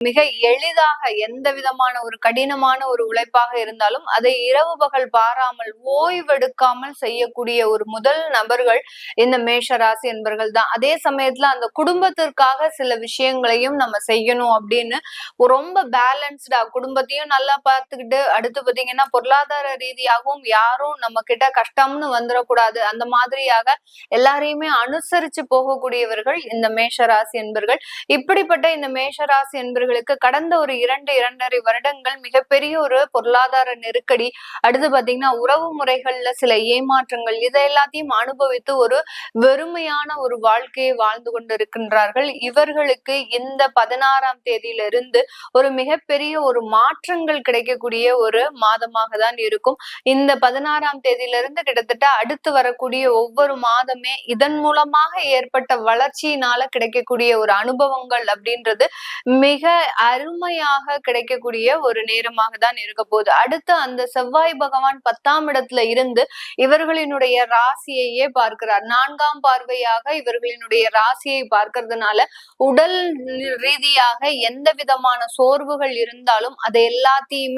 மிக எளிதாக எந்த விதமான ஒரு கடினமான ஒரு உழைப்பாக இருந்தாலும் அதை இரவு பகல் பாராமல் ஓய்வெடுக்காமல் செய்யக்கூடிய ஒரு முதல் நபர்கள் இந்த மேஷ ராசி என்பர்கள் தான். அதே சமயத்துல அந்த குடும்பத்திற்காக சில விஷயங்களையும் நம்ம செய்யணும் அப்படின்னு ரொம்ப பேலன்ஸ்டா குடும்பத்தையும் நல்லா பார்த்துக்கிட்டு அடுத்து பாத்தீங்கன்னா பொருளாதார ரீதியாகவும் யாரும் நம்ம கிட்ட கஷ்டம்னு வந்துடக்கூடாது அந்த மாதிரியாக எல்லாரையுமே அனுசரிச்சு போகக்கூடியவர்கள் இந்த மேஷராசி என்பர்கள். இப்படிப்பட்ட இந்த மேஷராசி அவர்களுக்கு கடந்த ஒரு இரண்டு இரண்டரை வருடங்கள் மிகப்பெரிய ஒரு பொருளாதார நெருக்கடி. அடுத்து பாத்தீங்கன்னா உறவு முறைகள்ல சில ஏமாற்றங்கள் இதை எல்லாத்தையும் அனுபவித்து ஒரு வெறுமையான ஒரு வாழ்க்கையை வாழ்ந்து கொண்டிருக்கின்றார்கள். இவர்களுக்கு இந்த பதினாறாம் தேதியிலிருந்து ஒரு மிகப்பெரிய ஒரு மாற்றங்கள் கிடைக்கக்கூடிய ஒரு மாதமாக தான் இருக்கும். இந்த பதினாறாம் தேதியிலிருந்து கிட்டத்தட்ட அடுத்து வரக்கூடிய ஒவ்வொரு மாதமே இதன் மூலமாக ஏற்பட்ட வளர்ச்சியினால கிடைக்கக்கூடிய ஒரு அனுபவங்கள் அப்படின்றது மிக அருமையாக கிடைக்கக்கூடிய ஒரு நேரமாக தான் இருக்க போகுது. அடுத்து அந்த செவ்வாய் பகவான் பத்தாம் இடத்துல இருந்து இவர்களினுடைய ராசியையே பார்க்கிறார். நான்காம் பார்வையாக இவர்களினுடைய ராசியை பார்க்கறதுனால உடல் ரீதியாக எந்த விதமான சோர்வுகள் இருந்தாலும் அதை எல்லாத்தையுமே